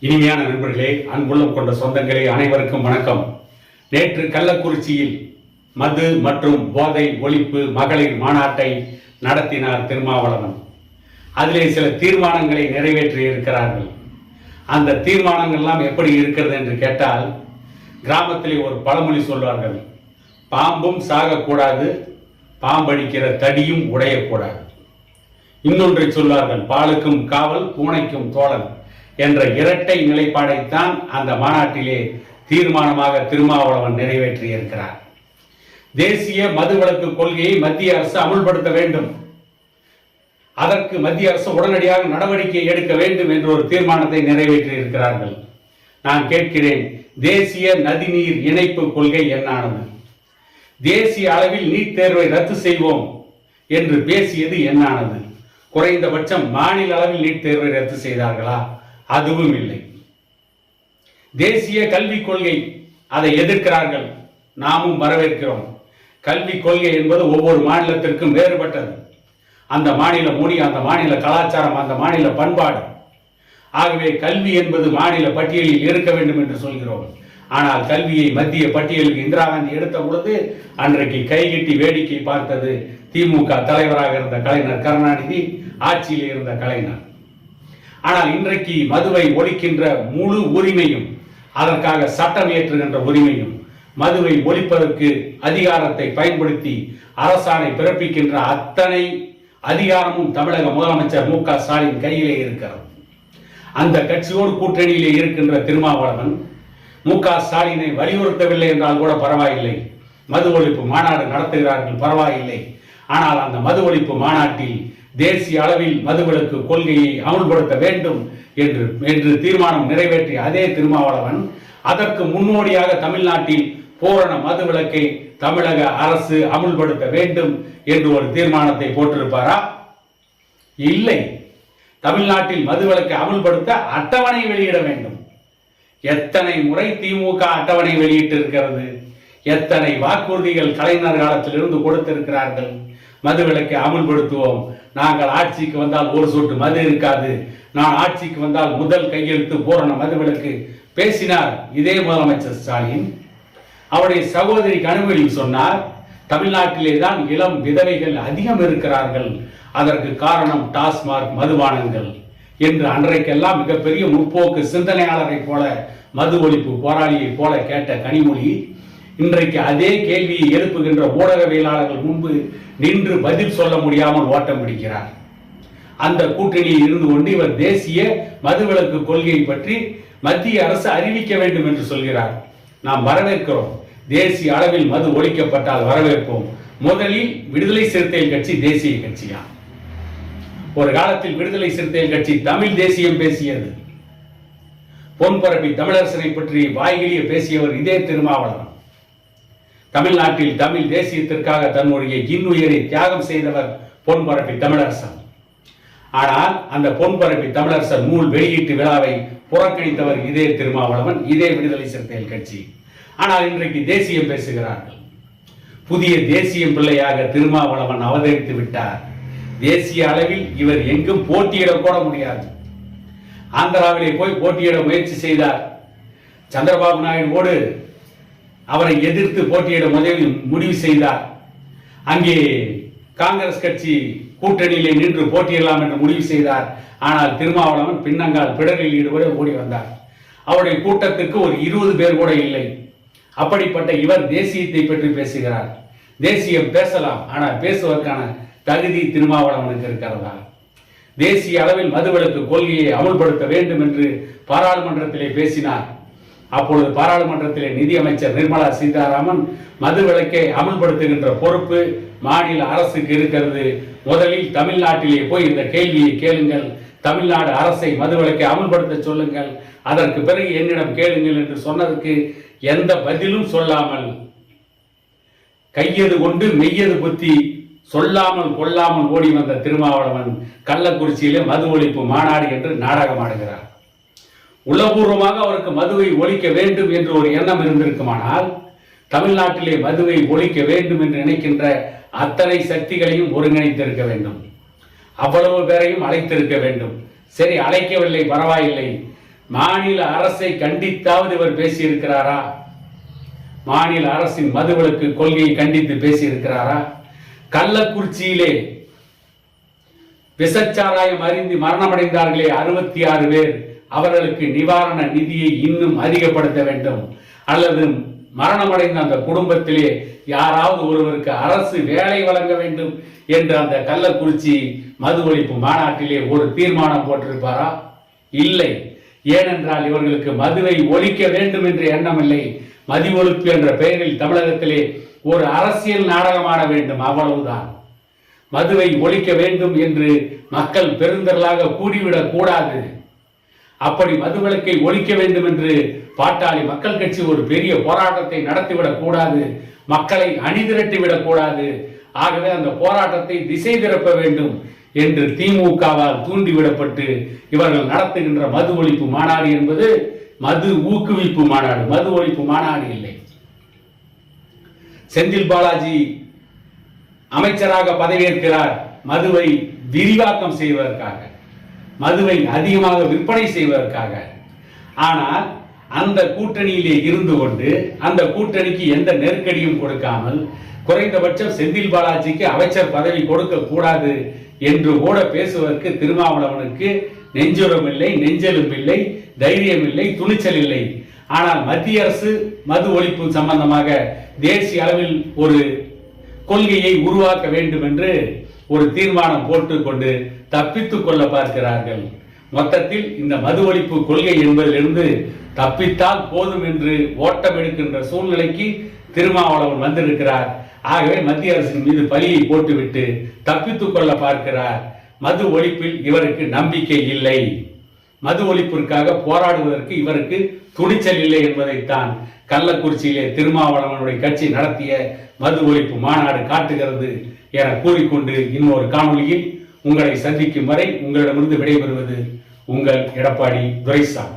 இனிமையான நண்பர்களே அன்புள்ளம் கொண்ட சொந்தங்களே அனைவருக்கும் வணக்கம். நேற்று கள்ளக்குறிச்சியில் மது மற்றும் போதை ஒழிப்பு மகளிர் மாநாட்டை நடத்தினார் திருமாவளவன். அதிலே சில தீர்மானங்களை நிறைவேற்றி இருக்கிறார்கள். அந்த தீர்மானங்கள்லாம் எப்படி இருக்கிறது என்று கேட்டால் கிராமத்திலே ஒரு பழமொழி சொல்வார்கள். பாம்பும் சாகக்கூடாது பாம்படிக்கிற தடியும் உடையக்கூடாது. இன்னொன்றை சொல்வார்கள் பாலுக்கும் காவல் பூனைக்கும் தோழன். என்ற இரட்டை நிலைப்பாடைத்தான் அந்த மாநாட்டிலே தீர்மானமாக திருமாவளவன் நிறைவேற்றியிருக்கிறார். தேசிய மதுவிலக்கு கொள்கையை மத்திய அரசு அமுல்படுத்த வேண்டும். அதற்கு மத்திய அரசு உடனடியாக நடவடிக்கை எடுக்க வேண்டும் என்ற ஒரு தீர்மானத்தை நிறைவேற்றி இருக்கிறார்கள் நான் கேட்கிறேன் தேசிய நதிநீர் இணைப்பு கொள்கை என்னானது? தேசிய அளவில் நீட் தேர்வை ரத்து செய்வோம் என்று பேசியது என்னானது? குறைந்தபட்சம் மாநில அளவில் நீட் தேர்வை ரத்து செய்தார்களா? அதுவும் இல்லை. தேசிய கல்விக் கொள்கை அதை எதிர்க்கிறார்கள். நாமும் வரவேற்கிறோம். கல்விக் கொள்கை என்பது ஒவ்வொரு மாநிலத்திற்கும் வேறுபட்டது. அந்த மாநில மொழி அந்த மாநில கலாச்சாரம் அந்த மாநில பண்பாடு. ஆகவே கல்வி என்பது மாநில பட்டியலில் இருக்க வேண்டும் என்று சொல்கிறோம். ஆனால் கல்வியை மத்திய பட்டியலுக்கு இந்திரா காந்தி எடுத்த பொழுது அன்றைக்கு கைகட்டி வேடிக்கை பார்த்தது திமுக தலைவராக இருந்த கலைஞர் கருணாநிதி ஆட்சியில் இருந்த கலைஞர். ஆனால் இன்றைக்கு மதுவை ஒழிக்கின்ற முழு உரிமையும் அதற்காக சட்டம் இயற்றுகின்ற உரிமையும் மதுவை ஒழிப்பதற்கு அதிகாரத்தை பயன்படுத்தி அரசாணை பிறப்பிக்கின்ற அத்தனை அதிகாரமும் தமிழக முதலமைச்சர் மு க ஸ்டாலின் கையிலே இருக்கிறது. அந்த கட்சியோடு கூட்டணியிலே இருக்கின்ற திருமாவளவன் மு க ஸ்டாலினை வலியுறுத்தவில்லை என்றால் கூட பரவாயில்லை. மது ஒழிப்பு மாநாடு நடத்துகிறார்கள் பரவாயில்லை. ஆனால் அந்த மது ஒழிப்பு மாநாட்டில் தேசிய அளவில் மதுவிலக்கு கொள்கையை அமல்படுத்த வேண்டும் என்று என்று தீர்மானம் நிறைவேற்றிய அதே திருமாவளவன் அதற்கு முன்னோடியாக தமிழ்நாட்டில் பூரண மதுவிலக்கை தமிழக அரசு அமுல்படுத்த வேண்டும் என்று ஒரு தீர்மானத்தை போட்டிருப்பாரா? இல்லை. தமிழ்நாட்டில் மதுவிலக்கை அமுல்படுத்த அட்டவணை வெளியிட வேண்டும். எத்தனை முறை திமுக அட்டவணை வெளியிட்டிருக்கிறது? எத்தனை வாக்குறுதிகள் கலைஞர் காலத்திலிருந்து கொடுத்திருக்கிறார்கள்? மது விலக்கை அமுல்படுத்துவோம். நாங்கள் ஆட்சிக்கு வந்தால் ஒரு சொட்டு மது இருக்காது. நான் ஆட்சிக்கு வந்தால் முதல் கையெழுத்து பூரண மதுவிலக்கு. பேசினார் இதே முதலமைச்சர் ஸ்டாலின். அவருடைய சகோதரி கனிமொழி சொன்னார் தமிழ்நாட்டிலே தான் இளம் விதவைகள் அதிகம் இருக்கிறார்கள். அதற்கு காரணம் டாஸ்மார்க் மதுபானங்கள். என்று அன்றைக்கெல்லாம் மிகப்பெரிய முற்போக்கு சிந்தனையாளரை போல மது ஒழிப்பு போராளியை போல கேட்ட கனிமொழி இன்றைக்கு அதே கேள்வியை எழுப்புகின்ற ஊடகவியலாளர்கள் முன்பு நின்று பதில் சொல்ல முடியாமல் ஓட்டம் பிடிக்கிறார். அந்த கூட்டணியில் இருந்து கொண்டு இவர் தேசிய மதுவிலக்கு கொள்கையை பற்றி மத்திய அரசு அறிவிக்க வேண்டும் என்று சொல்கிறார். நாம் வரவேற்கிறோம். தேசிய அளவில் மது ஒழிக்கப்பட்டால் வரவேற்போம். முதலில் விடுதலை சிறுத்தைகள் கட்சி தேசிய கட்சியா? ஒரு காலத்தில் விடுதலை சிறுத்தைகள் கட்சி தமிழ் தேசியம் பேசியது. பொன்பரப்பி தமிழரசனை பற்றி வாய்கிலிய பேசியவர் இதே திருமாவளவன். தமிழ்நாட்டில் தமிழ் தேசியத்திற்காக தன்னுடைய இன்னுயிரை தியாகம் செய்தவர் பொன்பரப்பி தமிழரசன். ஆனால் அந்த பொன்பரப்பி தமிழரசன் நூல் வெளியீட்டு விழாவை புறக்கணித்தவர் இதே திருமாவளவன் இதே விடுதலை சிறுத்தைகள் கட்சி. ஆனால் இன்றைக்கு தேசியம் பேசுகிறார்கள். புதிய தேசியம் பிள்ளையாக திருமாவளவன் அவதரித்து விட்டார். தேசிய அளவில் இவர் எங்கும் போட்டியிட போட முடியாது. ஆந்திராவிலே போய் போட்டியிட முயற்சி செய்தார். சந்திரபாபு நாயுடுவோடு அவரை எதிர்த்து போட்டியிட முதலில் முடிவு செய்தார். அங்கே காங்கிரஸ் கட்சி கூட்டணியிலே நின்று போட்டியிடலாம் என்று முடிவு செய்தார். ஆனால் திருமாவளவன் பின்னங்கால் பிடரில் ஈடுபட ஓடி வந்தார். அவருடைய கூட்டத்துக்கு ஒரு இருபது பேர் கூட இல்லை. அப்படிப்பட்ட இவர் தேசியத்தை பற்றி பேசுகிறார். தேசியம் பேசலாம் ஆனால் பேசுவதற்கான தகுதி திருமாவளவனுக்கு இருக்கிறதா? தேசிய அளவில் மதுவிலக்கு கொள்கையை அமுல்படுத்த வேண்டும் என்று பாராளுமன்றத்திலே பேசினார். அப்பொழுது பாராளுமன்றத்திலே நிதியமைச்சர் நிர்மலா சீதாராமன் மதுவிலக்கை அமுல்படுத்துகின்ற பொறுப்பு மாநில அரசுக்கு இருக்கிறது. முதலில் தமிழ்நாட்டிலே போய் இந்த கேள்வியை கேளுங்கள். தமிழ்நாடு அரசை மதுவிலக்கை அமல்படுத்த சொல்லுங்கள். அதற்கு பிறகு என்னிடம் கேளுங்கள் என்று சொன்னதற்கு எந்த பதிலும் சொல்லாமல் கையது கொண்டு மெய்யது புத்தி சொல்லாமல் கொள்ளாமல் ஓடி வந்த திருமாவளவன் கள்ளக்குறிச்சியிலே மது ஒழிப்பு மாநாடு என்று நாடகம் ஆடுகிறார் உளபூர்வமாக அவருக்கு மதுவை ஒழிக்க வேண்டும் என்று ஒரு எண்ணம் இருந்திருக்குமானால் தமிழ்நாட்டிலே மதுவை ஒழிக்க வேண்டும் என்று நினைக்கின்ற அத்தனை சக்திகளையும் ஒருங்கிணைத்திருக்க வேண்டும். அவ்வளவு பேரையும் அழைத்திருக்க வேண்டும். சரி அழைக்கவில்லை பரவாயில்லை. மாநில அரசை கண்டித்தாவது இவர் பேசியிருக்கிறாரா? மாநில அரசின் மதுவிலக்கு கொள்கையை கண்டித்து பேசியிருக்கிறாரா? கள்ளக்குறிச்சியிலே விசச்சாராயம் அறிந்து மரணமடைந்தார்களே அறுபத்தி ஆறு பேர். அவர்களுக்கு நிவாரண நிதியை இன்னும் அதிகப்படுத்த வேண்டும். அல்லது மரணமடைந்த அந்த குடும்பத்திலே யாராவது ஒருவருக்கு அரசு வேலை வழங்க வேண்டும் என்று அந்த கள்ளக்குறிச்சி மது ஒழிப்பு மாநாட்டிலே ஒரு தீர்மானம் போட்டிருப்பாரா? இல்லை. ஏனென்றால் இவர்களுக்கு மதுவை ஒழிக்க வேண்டும் என்ற எண்ணம் இல்லை. மது ஒழிப்பு என்ற பெயரில் தமிழகத்திலே ஒரு அரசியல் நாடகமாட வேண்டும். அவ்வளவுதான். மதுவை ஒழிக்க வேண்டும் என்று மக்கள் பெருந்தரலாக கூடிவிடக் கூடாது. அப்படி மதுவிலக்கை ஒழிக்க வேண்டும் என்று பாட்டாளி மக்கள் கட்சி ஒரு பெரிய போராட்டத்தை நடத்திவிடக் கூடாது. மக்களை அணிதிரட்டி விடக் கூடாது. ஆகவே அந்த போராட்டத்தை திசை திருப்ப வேண்டும் என்று திமுகவால் தூண்டிவிடப்பட்டு இவர்கள் நடத்துகின்ற மது ஒழிப்பு மாநாடு என்பது மது ஊக்குவிப்பு மாநாடு. மது ஒழிப்பு மாநாடு இல்லை. செந்தில் பாலாஜி அமைச்சராக பதவியேற்கிறார். மதுவை விரிவாக்கம் செய்வதற்காக. மதுவை அதிகமாக விற்பனை செய்வதற்காக. ஆனால் அந்த கூட்டணியிலே இருந்து கொண்டு அந்த கூட்டணிக்கு எந்த நெருக்கடியும் கொடுக்காமல் குறைந்தபட்சம் செந்தில் பாலாஜிக்கு அமைச்சர் பதவி கொடுக்க கூடாது என்று கூட பேசுவதற்கு திருமாவளவனுக்கு நெஞ்சுரம் இல்லை நெஞ்செலும் இல்லை தைரியம் இல்லை துணிச்சல் இல்லை. ஆனால் மத்திய அரசு மது ஒழிப்பு சம்பந்தமாக தேசிய அளவில் ஒரு கொள்கையை உருவாக்க வேண்டும் என்று ஒரு தீர்மானம் போட்டுக்கொண்டு தப்பித்துக் கொள்ள பார்க்கிறார்கள். மொத்தத்தில் இந்த மது ஒழிப்பு கொள்கை என்பதிலிருந்து தப்பித்தால் போதும் என்று ஓட்டம் எடுக்கின்ற சூழ்நிலைக்கு திருமாவளவன் வந்திருக்கிறார். ஆகவே மத்திய அரசின் மீது பலியை போட்டுவிட்டு தப்பித்துக் கொள்ள பார்க்கிறார். மது ஒழிப்பில் இவருக்கு நம்பிக்கை இல்லை. மது ஒழிப்பிற்காக போராடுவதற்கு இவருக்கு துணிச்சல் இல்லை என்பதைத்தான் கள்ளக்குறிச்சியிலே திருமாவளவனுடைய கட்சி நடத்திய மது ஒழிப்பு மாநாடு காட்டுகிறது என கூறிக்கொண்டு இன்னொரு காணொலியில் உங்களை சந்திக்கும் வரை உங்களிடமிருந்து விடைபெறுவது உங்கள் எடப்பாடி துரைசாமி.